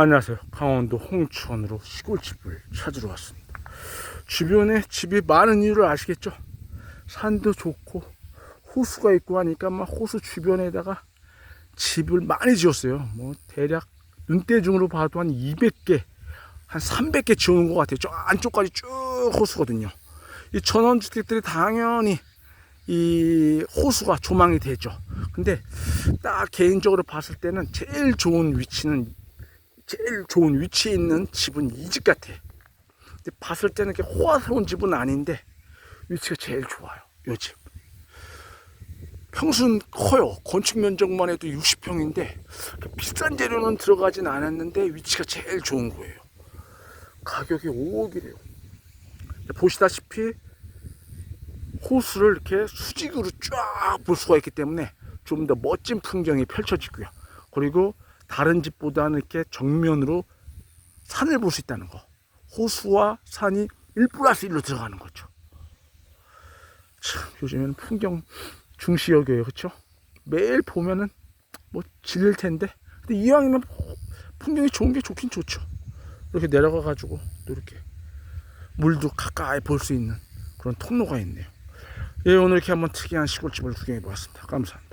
안녕하세요. 강원도 홍천으로 시골집을 찾으러 왔습니다. 주변에 집이 많은 이유를 아시겠죠? 산도 좋고 호수가 있고 하니까 막 호수 주변에다가 집을 많이 지었어요. 뭐 대략 눈대중으로 봐도 한 200개, 한 300개 지어놓은 것 같아요. 저 안쪽까지 쭉 호수거든요. 이 전원주택들이 당연히 이 호수가 조망이 되죠. 근데 딱 개인적으로 봤을 때는 제일 좋은 위치는 제일 좋은 위치에 있는 집은 이 집 같아. 근데 봤을 때는 이렇게 호화스러운 집은 아닌데 위치가 제일 좋아요. 이 집. 평수는 커요. 건축 면적만 해도 60평인데 비싼 재료는 들어가진 않았는데 위치가 제일 좋은 거예요. 가격이 5억이래요. 보시다시피 호수를 이렇게 수직으로 쫙 볼 수가 있기 때문에 좀 더 멋진 풍경이 펼쳐지고요. 그리고 다른 집보다는 이렇게 정면으로 산을 볼 수 있다는 거. 호수와 산이 1 플러스 1로 들어가는 거죠. 참, 요즘에는 풍경 중시 여겨요. 그쵸? 매일 보면은 뭐 질릴 텐데. 근데 이왕이면 풍경이 좋은 게 좋긴 좋죠. 이렇게 내려가 가지고 또 이렇게 물도 가까이 볼 수 있는 그런 통로가 있네요. 예, 오늘 이렇게 한번 특이한 시골집을 구경해 보았습니다. 감사합니다.